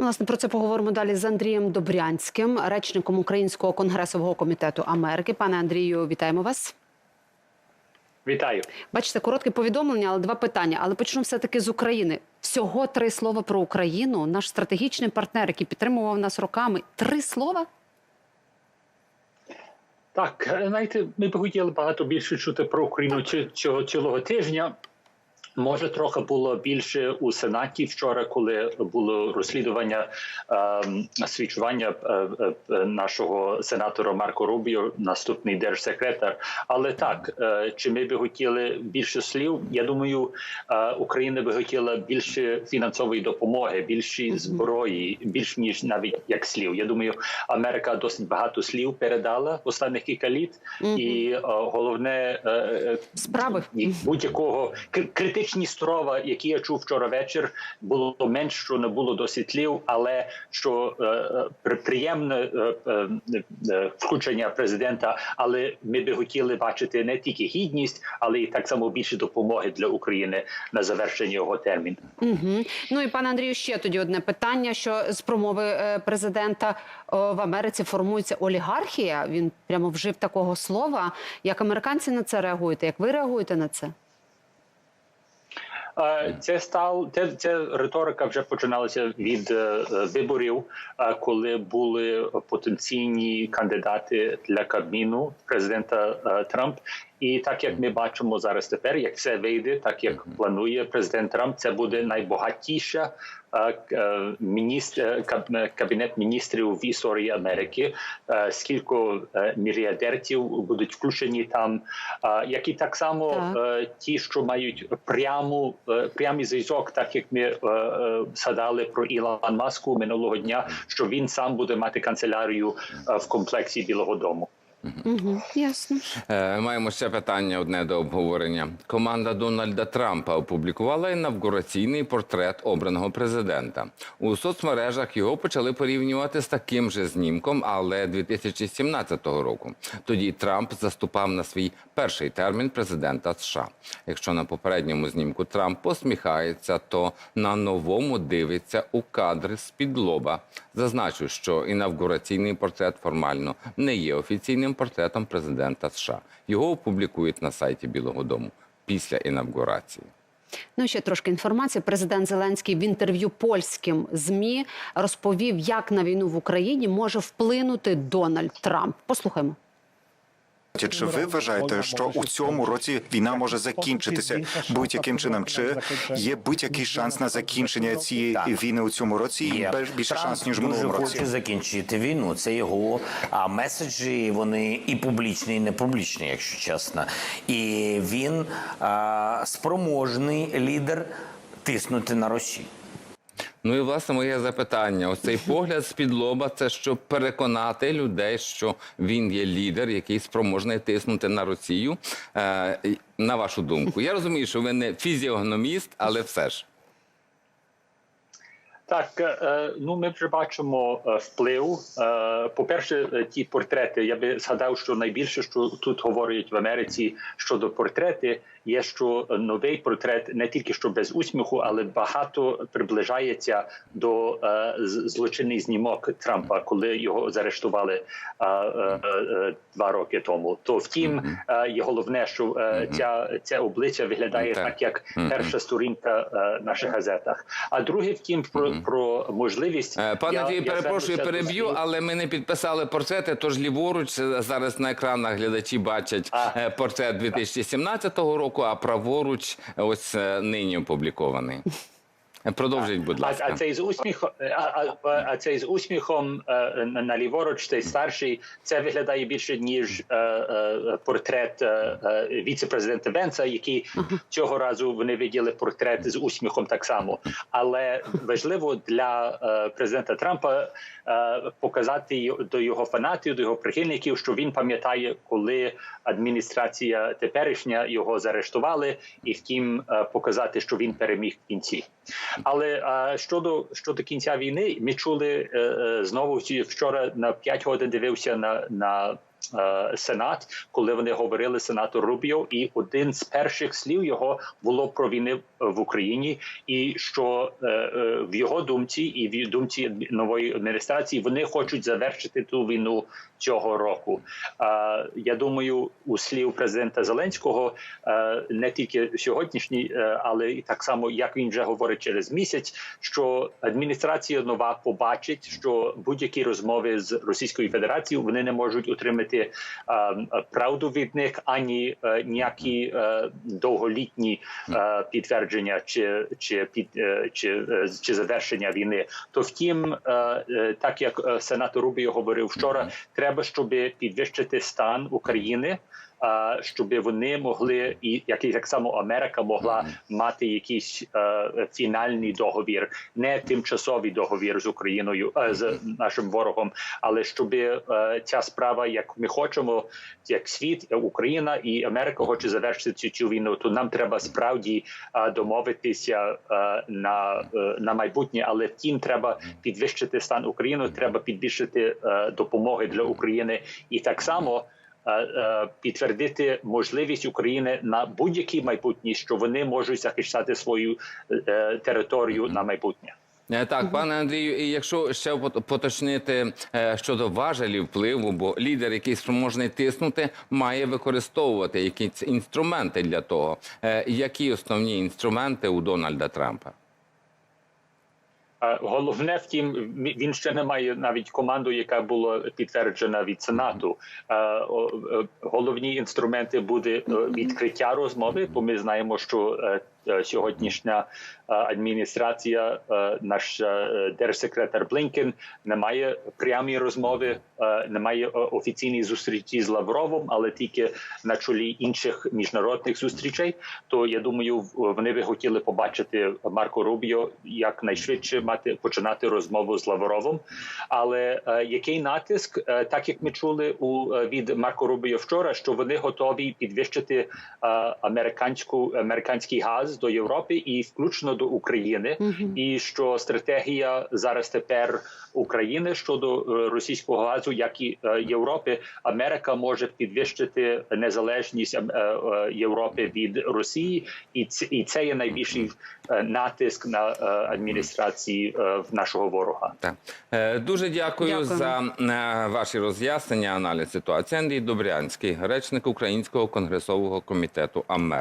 Ну, Власне, про це поговоримо далі з Андрієм Добрянським, речником Українського конгресового комітету Америки. Пане Андрію, вітаємо вас. Вітаю. Бачите, коротке повідомлення, але два питання. Але почну все таки з України. Всього три слова про Україну. Наш стратегічний партнер, який підтримував нас роками. Три слова. Так, е, знаєте, ми б хотіли багато більше чути про Україну цього цілого тижня. Може, трохи було більше у Сенаті вчора, коли було розслідування ем, свідчування е, е, е, нашого сенатора Марко Рубіо, наступний держсекретар. Але так, е, чи ми би хотіли більше слів? Я думаю, Україна би хотіла більше фінансової допомоги, більше зброї, більш ніж навіть як слів. Я думаю, Америка досить багато слів передала в останніх кілька літ, і головне Справи. будь-якого кр- критичні слова, які я чув вчора вечір, було менш, що не було досить слів, але що е, е, приємне е, е, е, включення президента. Але ми би хотіли бачити не тільки гідність, але й так само більше допомоги для України на завершення його терміну. Угу. Ну і пане Андрію, ще тоді одне питання: що з промови е, президента в Америці формується олігархія. Він прямо вжив такого слова. Як американці на це реагуєте? Як ви реагуєте на це? Е, Це став це, це риторика вже починалася від е, виборів, е, коли були потенційні кандидати для Кабміну президента Трамп. І так як ми бачимо зараз тепер, як все вийде, так як планує президент Трамп, це буде найбагатіша е, к- е, міністр е, кабінет міністрів в історії Америки. Скільки мільярдерів будуть включені там, Е, як і так само Так. ті, що мають пряму прямий зв'язок, так як ми згадали про Ілон Маску минулого дня, що він сам буде мати канцелярію в комплексі Білого Дому. Угу. Ясно. Е, Маємо ще питання одне до обговорення. Команда Дональда Трампа опублікувала інавгураційний портрет обраного президента. У соцмережах його почали порівнювати з таким же знімком, але 2017 року. Тоді Трамп заступав на свій перший термін президента США. Якщо на попередньому знімку Трамп посміхається, то на новому дивиться у кадри з-під лоба. Зазначу, що інавгураційний портрет формально не є офіційним портретом президента США. Його опублікують на сайті Білого Дому після інавгурації. Ну ще трошки інформації. Президент Зеленський в інтерв'ю польським змі розповів, як на війну в Україні може вплинути Дональд Трамп. Послухаймо. Чи ви вважаєте, що у цьому році війна може закінчитися будь-яким чином? Чи є будь-який шанс на закінчення цієї Так. війни у цьому році? І більше Трамп шанс ніж минулому хоче році? закінчити війну. Це його а, меседжі. Вони і публічні, і не публічні, якщо чесно. І він а, спроможний лідер тиснути на Росію. Ну і власне моє запитання: ось цей погляд з-під лоба, це щоб переконати людей, що він є лідер, який спроможний тиснути на Росію. Е, на вашу думку, я розумію, що ви не фізіогноміст, але все ж. Так, е, ну ми вже бачимо е, вплив. Е, По-перше, е, ті портрети. Я би згадав, що найбільше, що тут говорять в Америці щодо портрети, є що новий портрет не тільки що без усміху, але багато приближається до е, з- злочинний знімок Трампа, коли його заарештували е, е, е, два роки тому. То втім, е, є головне, що е, ця це обличчя виглядає Так. так, як перша сторінка е, в наших газетах. А друге, втім, про, про можливість Е, Пане Я- перепрошую, переб'ю, але ми не підписали портрети. Тож ліворуч е, зараз на екранах глядачі бачать А. е, портрет 2017 року, а праворуч ось нині опублікований. Продовжіть, будь ласка. а цей з усміхом, а, а, а цей з усміхом е, на, ліворуч, цей старший, це виглядає більше ніж е, е, портрет е, е, віце-президента Венса, який цього разу вони виділи портрет з усміхом так само. Але важливо для президента Трампа показати й- до його фанатів, до його прихильників, що він пам'ятає, коли адміністрація теперішня його заарештували, і втім показати, що він переміг в кінці. Але а, щодо щодо кінця війни, ми чули е, е, знову вчора на 5 годин дивився на, на Сенат, коли вони говорили сенатор Рубіо, і один з перших слів його було про війни в Україні, і що е, е, в його думці і в думці нової адміністрації вони хочуть завершити ту війну цього року. Е, я думаю, у слів президента Зеленського е, не тільки сьогоднішній, е, але і так само, як він вже говорить через місяць, що адміністрація нова побачить, що будь-які розмови з Російською Федерацією вони не можуть отримати е, правду від них ані ніякі довголітні підтвердження чи чи під чи, чи завершення війни. То втім, так як сенатор Рубіо говорив вчора, треба, щоб підвищити стан України. Щоб вони могли, і як так само Америка могла мати якийсь е, фінальний договір, не тимчасовий договір з Україною, е, з нашим ворогом, але щоб е, ця справа, як ми хочемо, як світ, Україна і Америка хоче завершити цю, цю війну, то нам треба справді е, домовитися е, на, е, на майбутнє, але втім, треба підвищити стан України, треба підбільшити е, допомоги для України. І так само. Е, е, Підтвердити можливість України на будь-якій майбутнє, що вони можуть захищати свою е, територію на майбутнє. Так, пане Андрію, і якщо ще пот- поточнити щодо важелів впливу, бо лідер, який спроможний тиснути, має використовувати якісь інструменти для того. Які основні інструменти у Дональда Трампа? Головне, втім, він ще не має навіть команду, яка була підтверджена від сенату. Е, Головні інструменти буде е, відкриття розмови, бо ми знаємо, що е, сьогоднішня е, адміністрація, е, наш е, держсекретар Блінкен не має прямі розмови, е, не має е, офіційної зустрічі з Лавровим, але тільки на чолі інших міжнародних зустрічей. То я думаю, вони би хотіли побачити Марко Рубіо якнайшвидше мати починати розмову з Лавровим. Але е, який натиск, е, так як ми чули у е, від Марко Рубіо вчора, що вони готові підвищити е, американську американський газ до Європи і включно до України, і що стратегія зараз тепер України щодо е, російського газу, як і е, Європи, Америка може підвищити незалежність е, е, Європи від Росії, і це, і це є найбільший е, натиск на е, адміністрації е, в нашого ворога. Так. Е, Дуже дякую, Дякуємо. за е, ваші роз'яснення, аналіз ситуації. Андрій Добрянський, речник Українського конгресового комітету Америки.